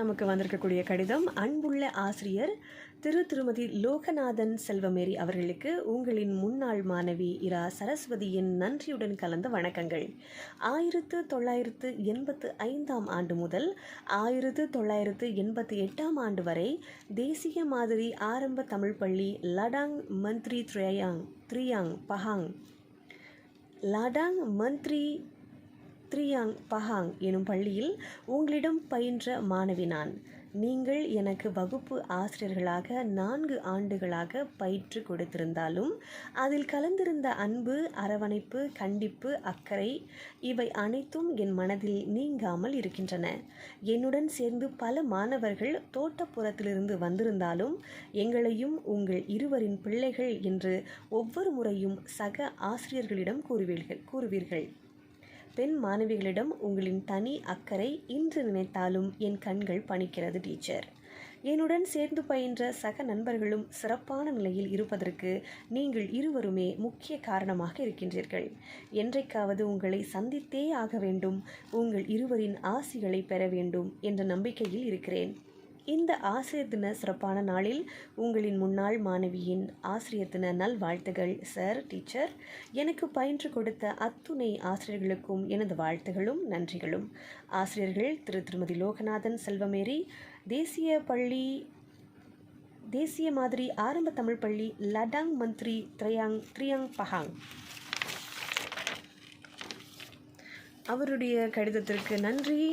நமக்கு வந்திருக்கக்கூடிய கடிதம் அன்புள்ள ஆசிரியர் திரு திருமதி லோகநாதன் செல்வமேரி அவர்களுக்கு உங்களின் முன்னாள் மாணவி இரா சரஸ்வதியின் நன்றியுடன் கலந்த வணக்கங்கள். ஆயிரத்து தொள்ளாயிரத்து எண்பத்து ஐந்தாம் ஆண்டு முதல் ஆயிரத்து தொள்ளாயிரத்து எண்பத்தி எட்டாம் ஆண்டு வரை தேசிய மாதிரி ஆரம்ப தமிழ் பள்ளி Ladang Menteri Triang Triang Pahang. Ladang Menteri Triang Pahang எனும் பள்ளியில் உங்களிடம் பயின்ற மாணவி நான். நீங்கள் எனக்கு வகுப்பு ஆசிரியர்களாக நான்கு ஆண்டுகளாக பயிற்று கொடுத்திருந்தாலும் அதில் கலந்திருந்த அன்பு அரவணைப்பு கண்டிப்பு அக்கறை இவை அனைத்தும் என் மனதில் நீங்காமல் இருக்கின்றன. என்னுடன் சேர்ந்து பல மாணவர்கள் தோட்டப்புறத்திலிருந்து வந்திருந்தாலும் எங்களையும் உங்கள் இருவரின் பிள்ளைகள் என்று ஒவ்வொரு முறையும் சக ஆசிரியர்களிடம் கூறுவீர்கள் கூறுவீர்கள். பெண் மாணவிகளிடம் உங்களின் தனி அக்கறை இன்று நினைத்தாலும் என் கண்கள் பணிக்கிறது டீச்சர். என்னுடன் சேர்ந்து பயின்ற சக நண்பர்களும் சிறப்பான நிலையில் இருப்பதற்கு நீங்கள் இருவருமே முக்கிய காரணமாக இருக்கின்றீர்கள். என்றைக்காவது உங்களை சந்தித்தே ஆக வேண்டும். உங்கள் இருவரின் ஆசிகளை பெற வேண்டும் என்ற நம்பிக்கையில் இருக்கிறேன். இந்த ஆசிரியர் தின சிறப்பான நாளில் உங்களின் முன்னாள் மாணவியின் ஆசிரியர் தின நல்வாழ்த்துகள் சார் டீச்சர் எனக்கு பயின்று கொடுத்த அத்துணை ஆசிரியர்களுக்கும் எனது வாழ்த்துகளும் நன்றிகளும். ஆசிரியர்கள் திரு திருமதி லோகநாதன் செல்வமேரி தேசிய பள்ளி தேசிய மாதிரி ஆரம்ப தமிழ் பள்ளி லடாங் மந்த்ரி த்ரயாங் த்ரியாங் பஹாங். அவருடைய கடிதத்திற்கு நன்றி.